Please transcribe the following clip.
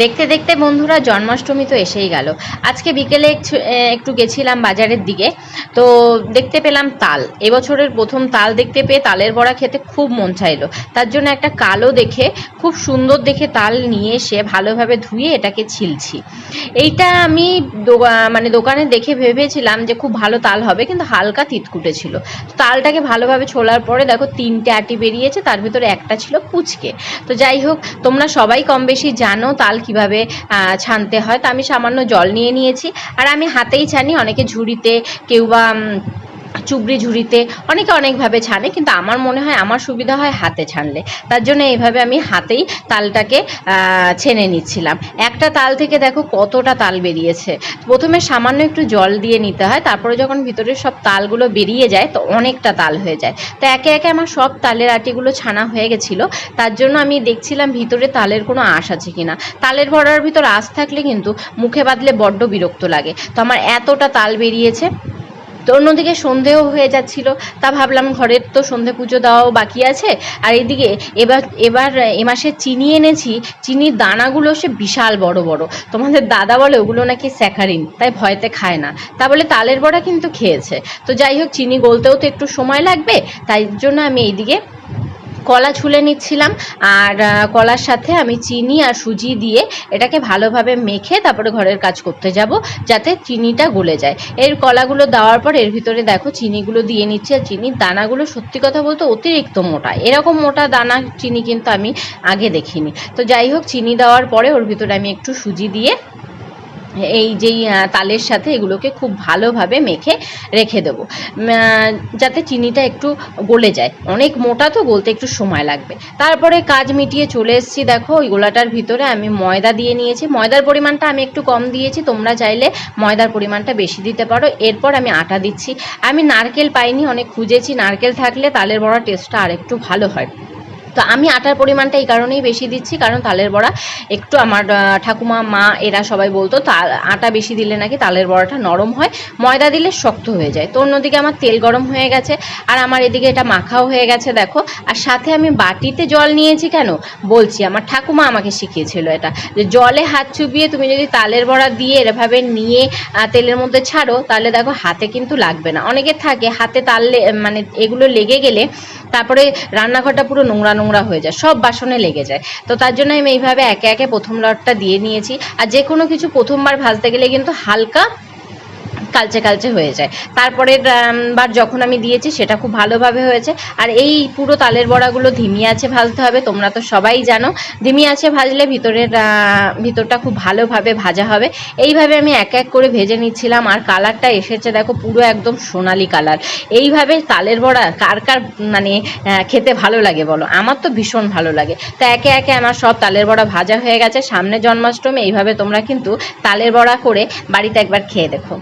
দেখতে দেখতে বন্ধুরা জন্মাষ্টমী তো এসেই গেল। আজকে বিকেলে একটু- গেছিলাম বাজারের দিকে। তো দেখতে পেলাম তাল। এবছরের প্রথম তাল দেখতে পেয়ে তালের বড়া খেতে খুব মন চাইলো। তার জন্য একটা কালো দেখে, খুব সুন্দর দেখে তাল নিয়ে এসে ভালোভাবে ধুয়ে এটাকে ছিলছি। এইটা আমি মানে দোকানে দেখে ভেবেছিলাম যে খুব ভালো তাল হবে, কিন্তু হালকা তিতকুটে ছিল। তালটাকে ভালোভাবে ছোলার পরে দেখো তিনটে আটি বেরিয়েছে, তার ভিতরে একটা ছিল কুচকে তো যাই হোক, তোমরা সবাই কম বেশি জানো তাল কীভাবে ছানতে হয়। তো আমি সামান্য জল নিয়ে নিয়েছি। আর আমি হাতেই ছানি, অনেকে ঝুড়িতে কেউ বা চুবড়ি ঝুড়িতে অনেকে অনেকভাবে ছানে কিন্তু আমার মনে হয় আমার সুবিধা হয় হাতে ছানলে তার জন্য এইভাবে আমি হাতেই তালটাকে ছেনে নিচ্ছিলাম। একটা তাল থেকে দেখো কতটা তাল বেরিয়েছে। প্রথমে সামান্য একটু জল দিয়ে নিতে হয়, তারপরে যখন ভিতরের সব তালগুলো বেরিয়ে যায়, তো অনেকটা তাল হয়ে যায়। তো একে একে আমার সব তালের আটিগুলো ছানা হয়ে গেছিল। তার জন্য আমি দেখছিলাম ভিতরে তালের কোনো আঁশ আছে কিনা। তালের ভরার ভিতর আঁশ থাকলে কিন্তু মুখে বাঁধলে বড্ড বিরক্ত লাগে। তো আমার এতটা তাল বেরিয়েছে তো অন্যদিকে সন্ধেও হয়ে যাচ্ছিল। তা ভাবলাম ঘরের তো সন্ধে পুজো দেওয়াও বাকি আছে। আর এদিকে এবার এবার, এ মাসে চিনি এনেছি। চিনির দানাগুলো সে বিশাল বড় বড়। তোমাদের দাদা বলে ওগুলো নাকি স্যাকারিন, তাই ভয়তে খায় না। তা বলে তালের বড়া কিন্তু খেয়েছে। তো যাই হোক, চিনি গলতেও তো একটু সময় লাগবে। তাই জন্য আমি এইদিকে কলা ছুলে নিচ্ছিলাম আর কলার সাথে আমি চিনি আর সুজি দিয়ে এটাকে ভালোভাবে মেখে তারপরে ঘরের কাজ করতে যাব যাতে চিনিটা গলে যায়। এর কলাগুলো দেওয়ার পর এর ভিতরে দেখো চিনিগুলো দিয়ে নিচ্ছি আর চিনির দানাগুলো সত্যি কথা বলতে অতিরিক্ত মোটা। এরকম মোটা দানা চিনি কিন্তু আমি আগে দেখিনি। তো যাই হোক, চিনি দেওয়ার পরে ওর ভিতরে আমি একটু সুজি দিয়ে এই যেই তালের সাথে এগুলোকে খুব ভালোভাবে মেখে রেখে দেবো। যাতে চিনিটা একটু গলে যায়। অনেক মোটা তো গলতে একটু সময় লাগবে। তারপরে কাজ মিটিয়ে চলে এসেছি, দেখো, ওই গোলাটার ভিতরে আমি ময়দা দিয়ে নিয়েছি। ময়দার পরিমাণটা আমি একটু কম দিয়েছি, তোমরা চাইলে ময়দার পরিমাণটা বেশি দিতে পারো। এরপর আমি আটা দিচ্ছি। আমি নারকেল পাইনি, অনেক খুঁজেছি, নারকেল থাকলে তালের বড়া টেস্টটা আরেকটু ভালো হয়। তো আমি আটার পরিমাণটা এই কারণেই বেশি দিচ্ছি, কারণ তালের বড়া একটু আমার ঠাকুমা, মা এরা সবাই বলতো আটা বেশি দিলে নাকি তালের বড়াটা নরম হয়, ময়দা দিলে শক্ত হয়ে যায়। তো অন্যদিকে আমার তেল গরম হয়ে গেছে, আর আমার এদিকে এটা মাখাও হয়ে গেছে, দেখো। আর সাথে আমি বাটিতে জল নিয়েছি কেন? বলছি, আমার ঠাকুমা আমাকে শিখিয়েছিল এটা, যে জলে হাত চুবিয়ে তুমি যদি তালের বড়া দিয়ে এভাবে নিয়ে তেলের মধ্যে ছাড়ো, তাহলে দেখো হাতে কিন্তু লাগবে না। অনেকের থাকে, হাতে তাললে মানে এগুলো লেগে গেলে তারপরে রান্নাঘরটা পুরো নোংরা নোংরা হয়ে যায়, সব বাসনে লেগে যায়। তো তার জন্য আমি এইভাবে একে একে প্রথম লটটা দিয়ে নিয়েছি। আর যে কোনো কিছু প্রথমবার ভাজতে গেলে কিন্তু হালকা কালচে কালচে হয়ে যায়। তারপরের বার যখন আমি দিয়েছি, সেটা খুব ভালোভাবে হয়েছে। আর এই পুরো তালের বড়াগুলো ধিমি আছে ভাজতে হবে, তোমরা তো সবাই জানো। ধিমি আছে ভাজলে ভিতরের ভিতরটা খুব ভালোভাবে ভাজা হবে। এইভাবে আমি এক এক করে ভেজে নিচ্ছিলাম, আর কালারটা এসেছে, দেখো, পুরো একদম সোনালি কালার। এইভাবে তালের বড়া কার কার মানে খেতে ভালো লাগে বলো? আমার তো ভীষণ ভালো লাগে। তো একে একে আমার সব তালের বড়া ভাজা হয়ে গেছে। সামনে জন্মাষ্টমী, এইভাবে তোমরা কিন্তু তালের বড়া করে বাড়িতে একবার খেয়ে দেখো।